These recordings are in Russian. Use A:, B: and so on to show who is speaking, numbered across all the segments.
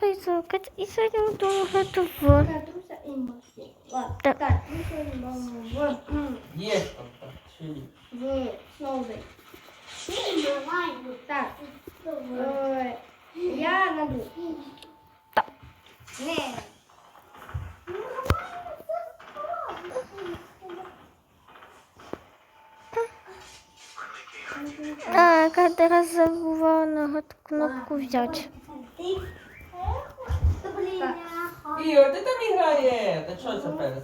A: Кайзокет і сьогодні буду готувати.
B: Так, труся і маски. Ладно,
A: Так.
B: так, труся і мамо в, м,
C: Є там так, чилі.
B: в сноуди. Так, е, я наду.
A: Так.
B: Не.
A: А, каждый раз забувала на эту кнопку взять.
C: Ігор, ти там грає. Та що це перестиш?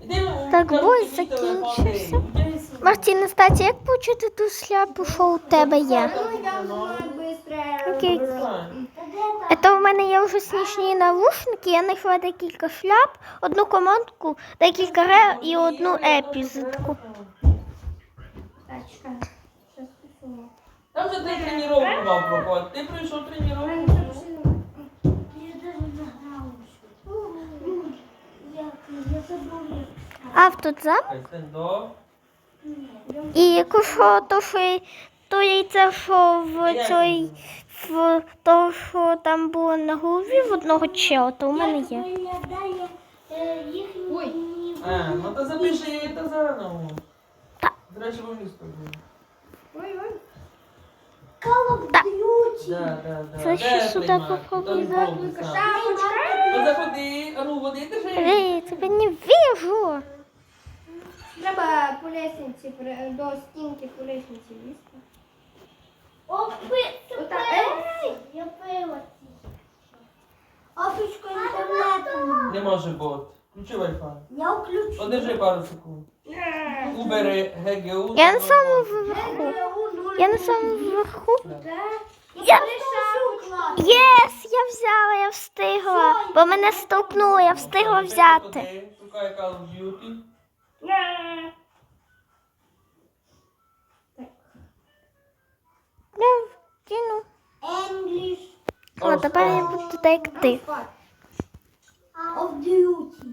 C: Іди, ну,
A: Так,
C: кажу,
A: бой
C: тобі телефон
A: закінчився.
C: дай. Іди сюди.
A: Мартіна, статі, як почути ту шляпу, що у тебе є?
B: Ну, я знаю быстро.
A: Окей.
C: Знаю.
A: Это у мене є вже смішні навушники, я знайшла декілька шляп, одну командку, декілька ре і одну епізитку.
B: Так, чекай. Щас пишу.
C: Там вже ти тренування мав проходити. Ти пройшов тренування.
A: Автозап.
C: До.
A: І якщо то, що то яйце, що в цій, в то, що там було на голові в одного чела, то у мене є.
B: Ой.
C: А, ну то запиши це заново.
A: Так.
C: Зречі в місто було.
B: Ой, ой.
C: Да, да, да.
A: Це ще сюди попробуй.
B: Шапочка.
C: Ну заходи, а ну води держи.
A: Ей, тебе не вижу.
B: Треба по лестниці, до стінки по лестниці лізти. Ота-
D: Я пила. Опічко інтернету.
C: Не може бути. Включи Wi-Fi.
D: Я включу.
C: Подержи пару секунд.
B: Е,
C: Убери ГГУ.
A: Я на самому верху. Я на самому верху.
D: Я.
A: Єс, я взяла, я встигла. Бо мене стовкнуло, я встигла взяти.
C: Шукай Call of Duty.
A: Я вкину.
D: English
A: О, тепер я буду так як ти.
D: of duty.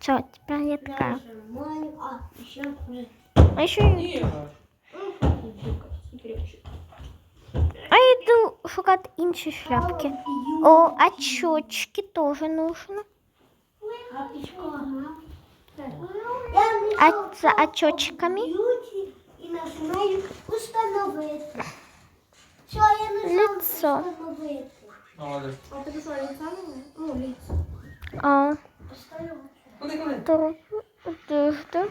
A: Що, тепер я така.
D: Нажимаю, а, ще хуже.
A: А ще
C: Ігор.
A: а я йду шукати інші шляпки. О, очочки теж нужно.
D: Опічко. Я
A: А
D: знайшов
A: за очочками
D: duty і нажимаю установити. Що я нажав
A: Лицо.
D: установити?
C: Молодець.
B: А ти що, лица немає? Ну, лицо.
A: а,
D: Установити.
C: Куди, куди?
A: то одежда.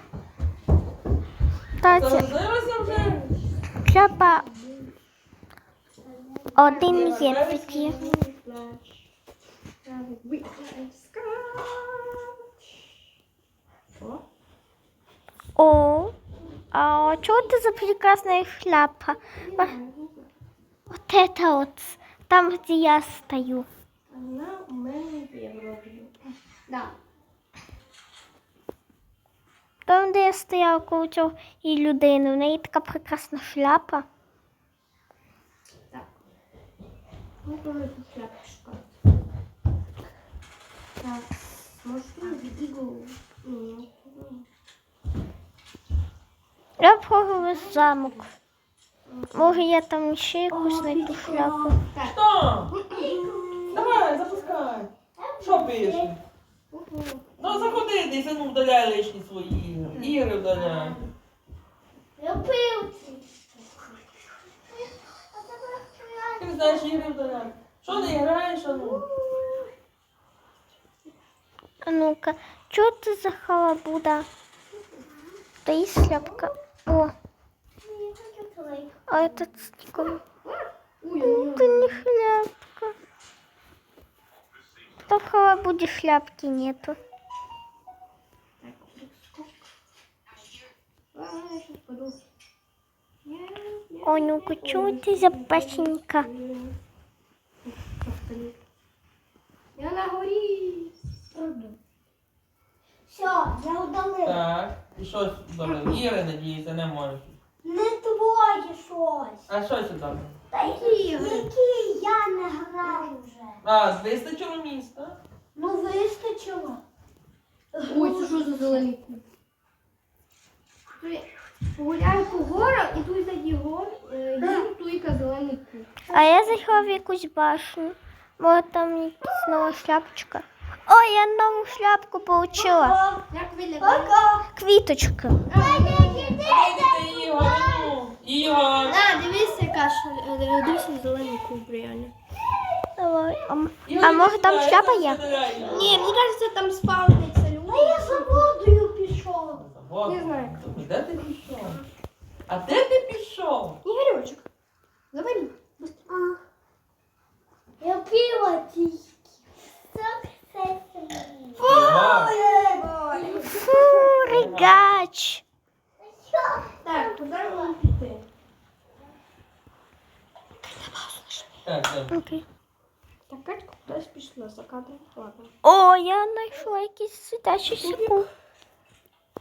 A: Таті,
C: Зараз я вже.
A: шляпа один є такі. О, а чого ти за прекрасная шляпа? Вот это вот, там, где я стою.
B: Вона у мене є вроді. Да.
A: Там, де я стояла коло цього і людини, в неї така прекрасна шляпа.
B: Ну, коли тут шляпочка. Так, може, відігу. Ні.
A: Я пробую замок. Може, я там ще якусь знайду шляпу.
C: Що? Давай, запускай. Що пише? Ну заходи, десь ну вдаляй лишні свої ігри. Вдаляй.
D: Я пив.
C: Ти знаєш ігри вдаляй. Що не граєш, а ну?
A: А ну-ка, чого ти за халабуда? Та і шляпка. О, а этот стиком. Это не шляпка. То в халабуде шляпки нету. О, ну-ка, чего ты за пасенька?
B: Я на.
D: Все, я удалив.
C: Так. І що сюди? Ігри, надіюся, не можеш.
D: Не твоє щось.
C: А що сюди?
D: Та які, які я не грав вже.
C: А, вистачило міста?
D: Ну вистачило.
B: Ой, це що за зелений куб? Погуляю по горах і тут за гор, їм туйка зелений куб.
A: А я зайшла в якусь башню. Може там якась нова шляпочка. Ой, я нову шляпку получила.
E: Як виглядає?
A: Квіточка.
C: Дивіться, Ігор, ну. Ігор.
E: А, дивись, яка ж, е, дивись на зелений куб, реально.
A: Давай. А, м-
C: Ігор,
A: а може там
C: сідай,
A: шляпа
C: сідай,
A: є?
C: сідай.
E: Ні, мені кажеться, там спавниться люди.
D: А я за водою пішов.
C: Вот.
E: Не знаю.
C: Де ти пішов? А де ти пішов?
A: якийсь сидячий секунд.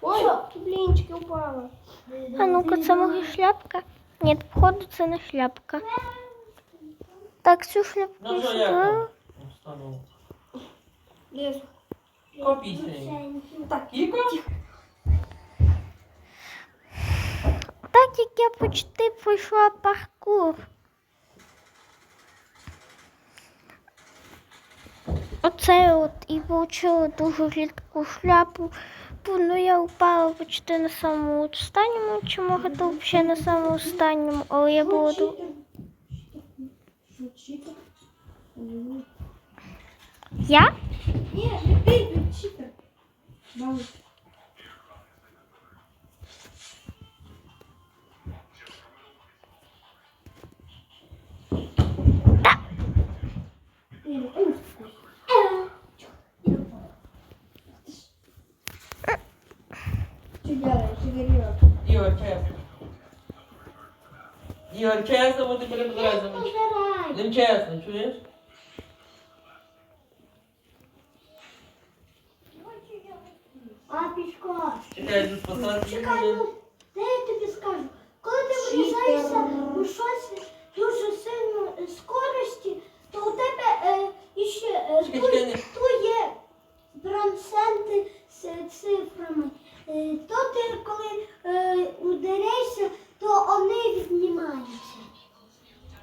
E: Ой, блінчики упала.
A: А ну-ка, це моя шляпка. Ні, походу це не шляпка. Так, цю шляпку
C: Ну що,
A: сюди.
C: як там? Встану.
E: Десь.
C: Копійся.
E: Так,
C: Кіко?
A: Так як я почти пройшла паркур. Оце от і отримала дуже рідку шляпу. Ну, я упала почти на самому останньому, чи може то взагалі на самому останньому, але я була ду- Я?
E: Ні, ти, читер. Мам. Что делаешь, Игорек?
C: Ігор, чесно. Ігор, чесно, бо ти перебираєш. Ним чесно, чуєш?
D: А, пішко.
C: Чекай, тут посадки.
D: Чекай, ну, де я тобі скажу? Коли ти врізаєшся у щось дуже сильно е, скорості, то у тебе е, іще е,
C: Чекай, чекай, не-
D: тут є проценти з цифрами. Е, то ти коли е, ударяєшся, то вони віднімаються.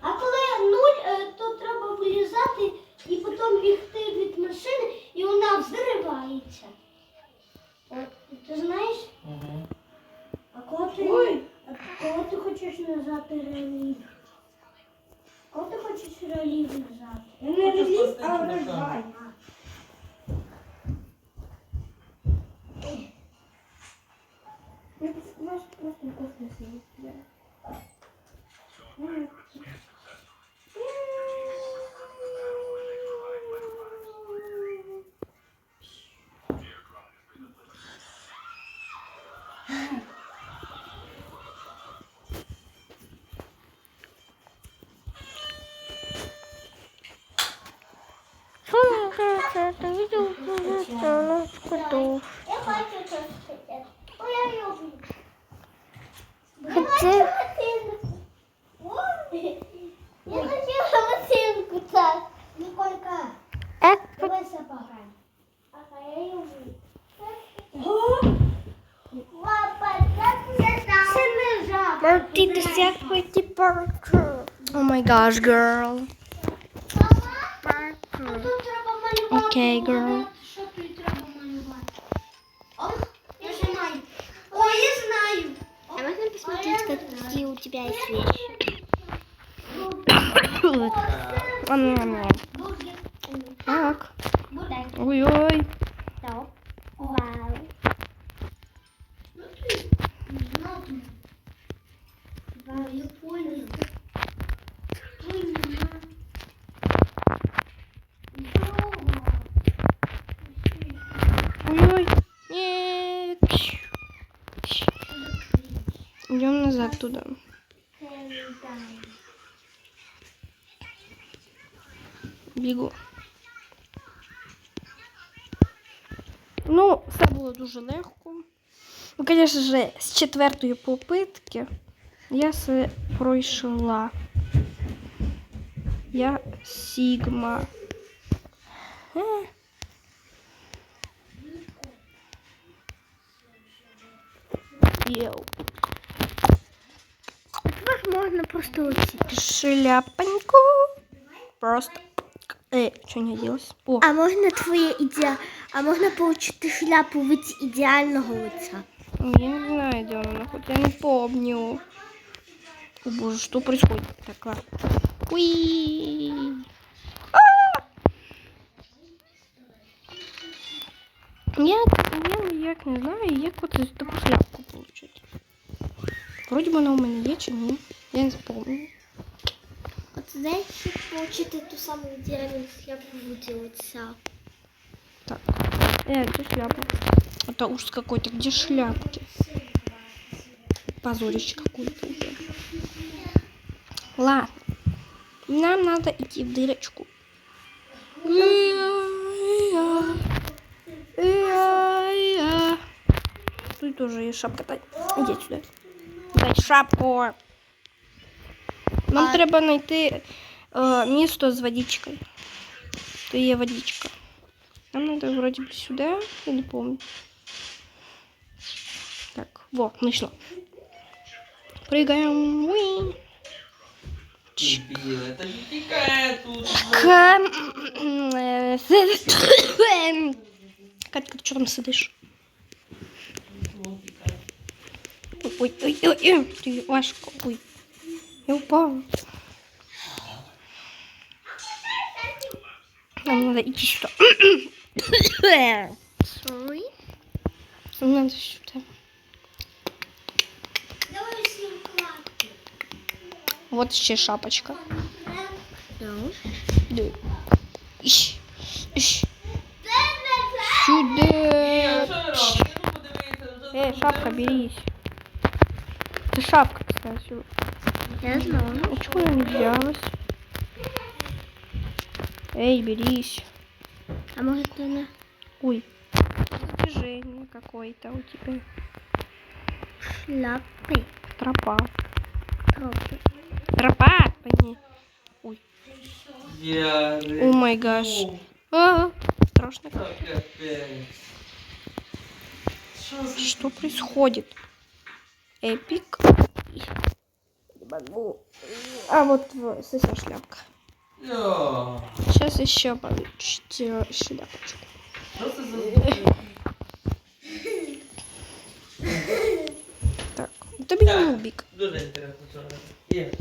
D: А коли нуль, е, то треба вилізати і потім бігти від машини, і вона взривається. Ти знаєш? А коли ти,
E: Ой.
D: а коли ти хочеш назад реліз? Коли ти хочеш реліз назад?
E: Не реліз, а
C: спасти
A: пройти паркур. О май гаш, girl.
D: Мама, а тут треба малювати.
A: Окей, girl. Идем назад туда. Бігу. Ну, все було дуже легко. Ну, звісно ж, з четвертої попитки я все пройшла. Я Сігма. Просто шляпоньку. Просто
B: Э, что не оделась? О,
A: А можна твоє ідеа... А можна отримати шляпу від ідеального лиця?
B: я не знаю, где она находится. Я не помню. О боже, что происходит? Так, ладно. Уи! А! Я, я не знаю, от таку шляпку получить. Вроді вона у мене є чи ні. Я не запомню.
A: От знаєш, щоб отримати ту саму ідеальну шляпу від лиця.
B: Так. Э, где шляпа? Это ужас какой-то. Где шляпки? Позорище какое-то уже. Ладно. Нам надо идти в дырочку. Тут тоже есть шапка. Дай, иди сюда. Дай шапку. Нам треба знайти е, місто з водичкою. То є водичка. Нам надо вроде бы сюда, я не помню. Так, во, нашла. Прыгаем. Уи.
C: Біле, та ж тікає тут.
B: К... э, с- Катька, ты что там сидишь? Ой, ой, ой, ой, ой, ты Вашка, ой. Я упала. Нам надо идти сюда.
A: Sorry.
B: Нам надо сюда.
D: Давай всім кладки.
B: Вот еще шапочка.
A: No.
B: Да. Ищ, ищ.
C: Ні,
B: Сюда.
C: що ви робите? Ну подивіться, вже
B: Эй, шапка, берись. Это шапка, кстати.
A: Я знаю.
B: А чего я не взялась? Эй, берись.
A: А може ти не
B: Ой. Движение какое-то у тебя.
A: шляпи?
B: Тропа.
A: Трохи.
B: Тропа, пойми.
C: Я
B: О май гаш. А, страшно. Что происходит? Эпик. А вот в- совсем шляпка.
C: Йо.
B: Сейчас еще получите шляпочку.
C: Що це за
B: Так, это меня
C: Так.
B: нубик.
C: Дуже інтересно, що робити. Є.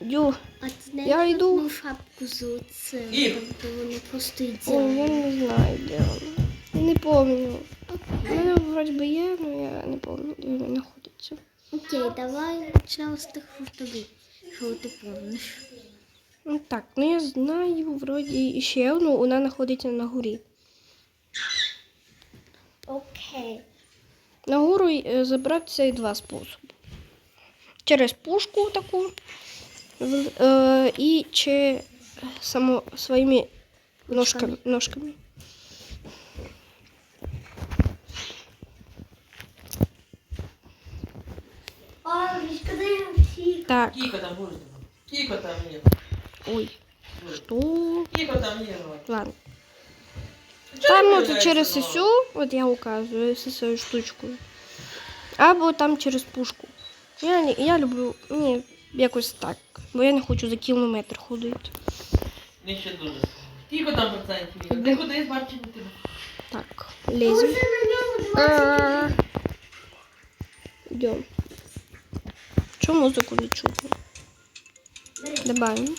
B: Ю.
A: А ти знаєш
B: Я йду.
A: одну шапку з лицем?
C: Ігор.
A: Тобто вони просто
B: Ой,
A: ідеальні.
B: я не знаю, где он. Я не помню. Ну, вроде бы я, но я не помню, где он находится.
A: Окей, давай почнемо з тих тобі, що ти помниш.
B: Так, ну я знаю, вроді ще одну, вона знаходиться на горі.
A: Окей.
B: На гору е, забратися є два способи. Через пушку таку е, і чи само своїми ножками. ножками. Так,
C: Кіко там буде. Кіко там є.
B: ой, що?
C: Кіко там є. Галь.
B: Ладно.
C: Чого
B: Там
C: не
B: от
C: виявляється,
B: через
C: Галь?
B: сісю, от я указую зі своєю штучкою. Або там через пушку. Я, не- я люблю, мені якось так, бо я не хочу за кілометр ходити.
C: Мені ще дуже. Кіко там процентів є. Ти кудись бачиш не тебе.
B: Так, лезем.
D: Це на ньому 20
B: Идем. Че музыку не чутно? Добавим.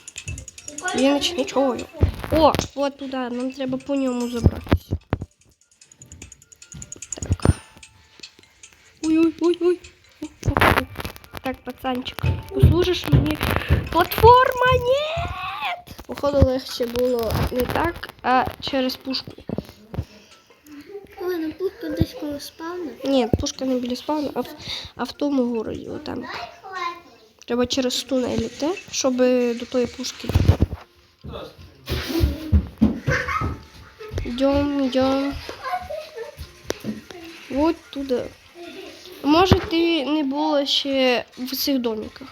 B: Я начну не чую. О, вот туда, нам треба по ньому забратися. Так. Ой-ой-ой-ой. Так, пацанчик, послужиш мені? Платформа, нет! Походу легче було не так, а через пушку.
A: Ой, на пушку десь коло спавна.
B: Ні, пушка не біля спавну, а в, а в тому городі, отам. Треба через тунелі те, щоб до тої пушки. Йдем, йдем. Вот туди. Може, ти не була ще в цих домиках.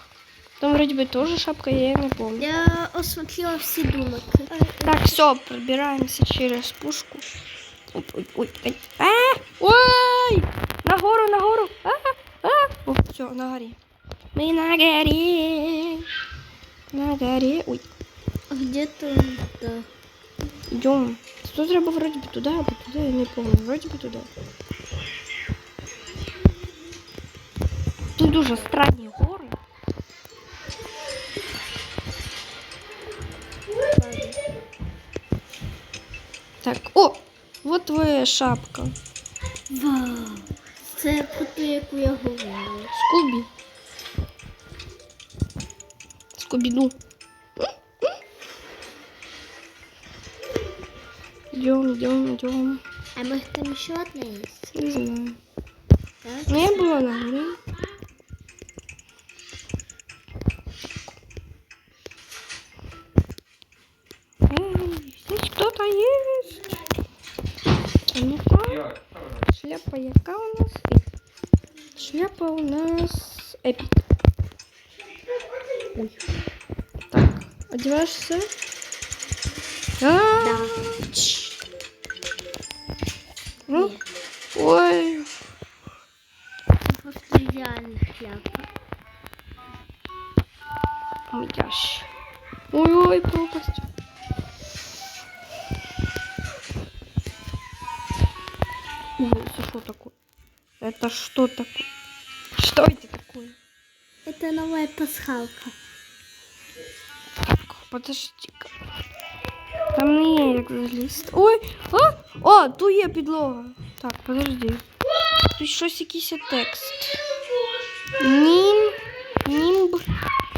B: Там вроді би теж шапка є, я не пам'ятаю.
A: Я осмотрела всі думки.
B: Так, все, пробираемся через пушку. Ой, ой, ой, ой. А, ой! Нагору, нагору. А, а. О, все, на горе. Мы на горе. На горе. Ой.
A: где-то да.
B: Идем. Что треба вроде бы туда, або туда, я не помню. Вроде бы туда. Тут дуже странні гори. Так, о! Вот твоя шапка.
A: Вау! Це про яку я говорила.
B: Скуби. Скуби-ду. Идем, идем, идем.
A: А может там еще одна есть?
B: Не знаю.
A: Да?
B: Я была на горе. Эй, здесь кто-то есть. Ну-ка. Шляпа яка у нас? Шляпа у нас эпик. Ой. Так, одеваешься? Да. Ну, ой,
A: Просто идеальная шляпа.
B: Ящ. Ой-ой, пропасть. Ой, это что такое? Это что такое? Что это такое?
A: Это новая пасхалка
B: Так, подожди-ка. Там не є як залізти. Ой! А! О, тут є підлога. Так, подожди. Тут щось якийсь є текст. Нім. Німб.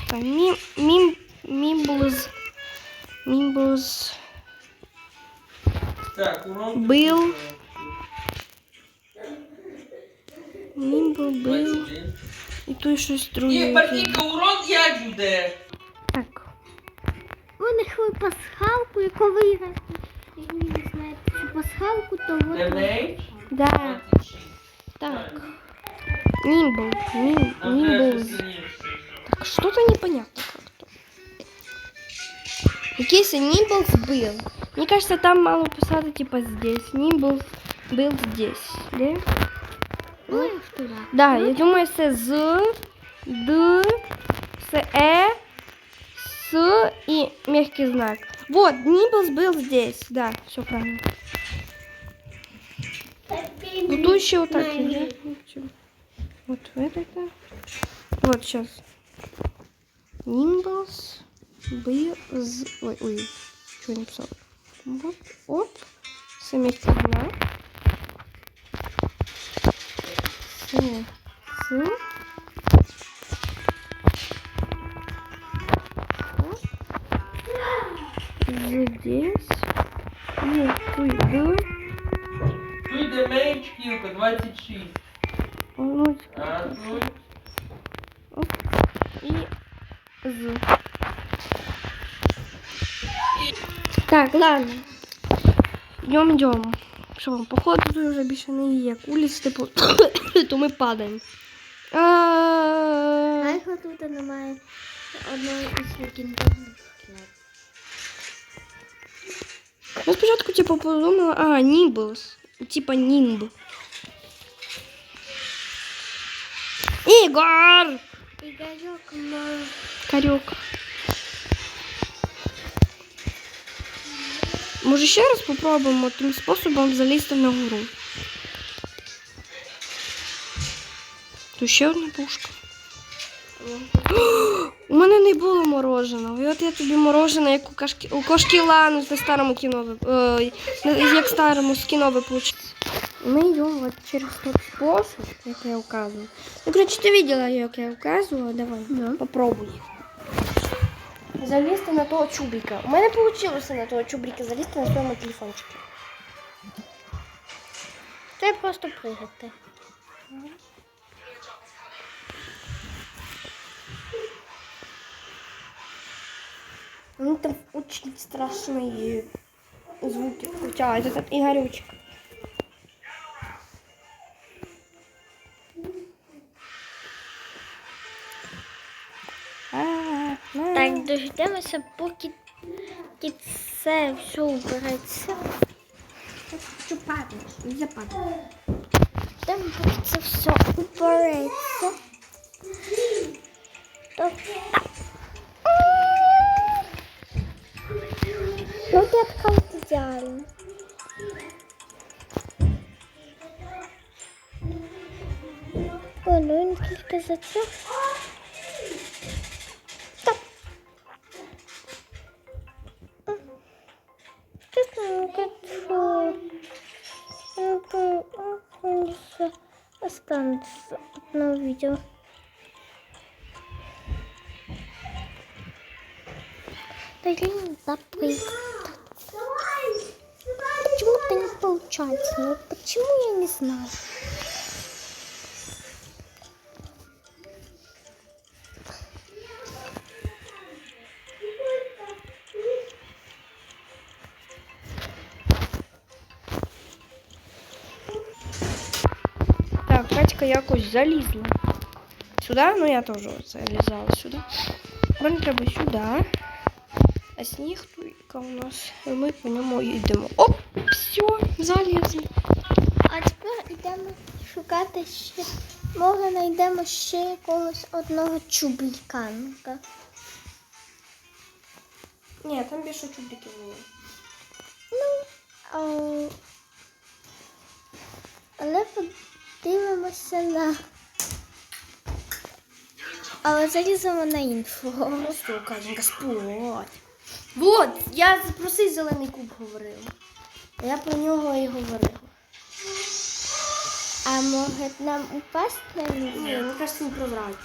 B: Та, мім. Мім. Мімблз. Мімблз.
C: Так, урон.
B: Был. Мімбл був.
C: 21.
B: І тут щось
C: І
B: друге.
C: Бартійка, урон 5 буде.
B: Так.
A: Ви знайшли пасхалку, яку ви граєте. Як ви не знаєте цю пасхалку, то ви...
C: Демейдж
B: Да.
C: 26.
B: Так. Нимбл. Мим,
C: Нам
B: нимбл.
C: треба сильніше.
B: Так, что-то непонятно как-то. Якийсь Нимблс был. Мне кажется, там мало писать типа здесь. Нимблс был здесь. Да?
A: Ну, що да.
B: Да, я думаю, це з, д, с, э, и мягкий знак. Вот, Нимблс был здесь. Да, все правильно. Еще вот так. Вот в это. Вот сейчас. Нимблс был. Ой, ой, что я написал? Вот, оп. С мягкий знак. С, с. Так, ладно. Идем, идем. Що вам, походу, тут вже більше не є. Куліс, типу, то ми падаємо.
A: А
B: А,
A: якщо тут немає одної із легендарних шляп?
B: Я спочатку, типу, подумала, а, Німблс. Типа Німб. Ігор!
A: Ігорьок може...
B: Карюк. Може ще раз попробуємо тим способом залізти на гору. Тут ще одна пушка. У мене не було мороженого. І от я тобі морожене, як у кашки, у кошки Лану на старому кіно, ви- ой, не- як старому з кіно ви получили. Мы идем вот через тот способ, как я указываю. Ну, короче, ты видела, как я указывала? Давай, попробуй. Залізти на того чубрика. У мене вийшло на того чубрика залізти на своєму телефончику.
A: Це просто пригати.
B: Ну там очень страшные звуки включают. Этот Игорючек. А,
A: дождемося, поки ті- це все убереться.
B: Что падаешь? Нельзя падать.
A: Там поки це все убереться. То... Ну, п'ятка ідеальна. О, ну він тільки за це. Видео. Блин, запрыгал. Почему-то не получается. Ну почему я не знаю.
B: Так, Катька якось залізла. Сюди? Ну я теж залізала сюди. Мені треба сюди. А сніг тільки у нас. І ми по ньому йдемо. Оп! Все, залізли.
A: А тепер йдемо шукати ще. Може знайдемо ще якогось одного чубліканка.
B: Ні, там більше чубриків не є.
A: А, Але подивимося на. Але заліземо на інфо.
B: Ну що, Катенька, спать. Вот, я про цей зелений куб говорила. Я про нього і говорила.
A: А може нам упасть на
B: Ні,
A: нього?
B: мені кажется, він прозрачний.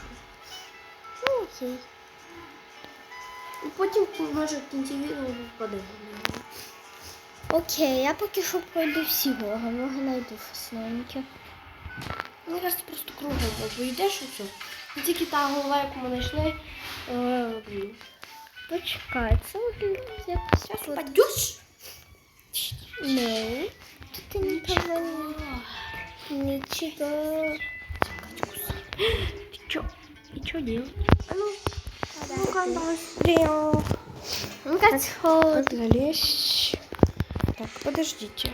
A: Ну, окей.
B: І потім, може, в кінці відео впаде.
A: Окей, я поки що пройду всі гори, може знайду щось новеньке.
B: Мені кажется, просто кругом обійдеш і все. І тільки та голова, яку ми знайшли, е, блін.
A: Почекай, це виглядає якось.
B: Зараз
A: от-
B: впадеш.
A: Ну, тут не повинно. Нічого.
B: Ти чо? І що делать? А ну,
A: Ну-ка,
B: быстрее.
A: Ну-ка,
B: Как залезть? Так, подождите.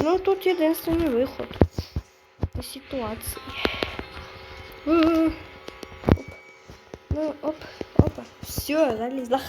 B: Ну, тут единственный выход из ситуации. М. Оп. Ну, оп, опа. Все, залезла.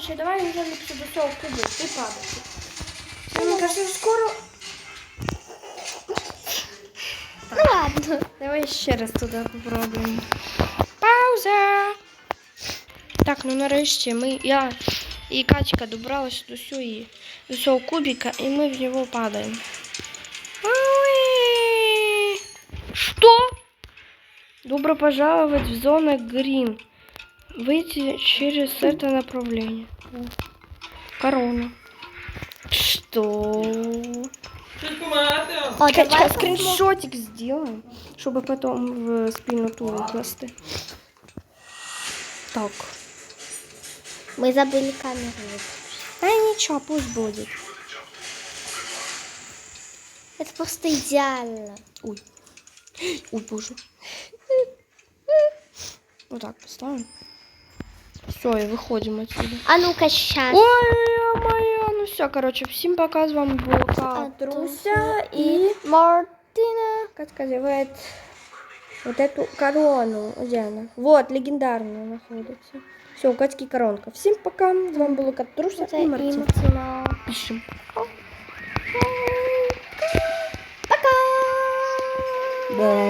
B: ну, короче, давай уже лучше до цього кубу. Ти падати. Мені кажется, скоро...
A: Ну ладно.
B: Давай ще раз туди попробуємо. Пауза! Так, ну нарешті ми, я і Катька добралась до сюї, до цього кубика, і ми в нього падаємо. Ой! Что? Добро пожаловать в зону Грин. Выйти через это направление. Корона. Что?
C: Тільки мати.
A: О,
B: Катька,
A: давай
B: скриншотик сделаем, чтобы потом в спільноту викласти. Так.
A: Ми забули камеру.
B: А ничего, пусть будет.
A: Це просто ідеально.
B: Ой. Ой, боже. Вот так поставим. Все, и выходим отсюда.
A: А ну-ка, щас.
B: Ой, моя, ну все, короче, всем пока, с вами была Катруся и
A: Мартина.
B: Катька делает вот эту корону. Где она? Вот, легендарная находится. Все, у Катьки коронка. Всем пока, с вами была Катруся
A: Це
B: и
A: і
B: Мартин.
A: Мартина.
B: Пишем.
A: Пока.
B: Да.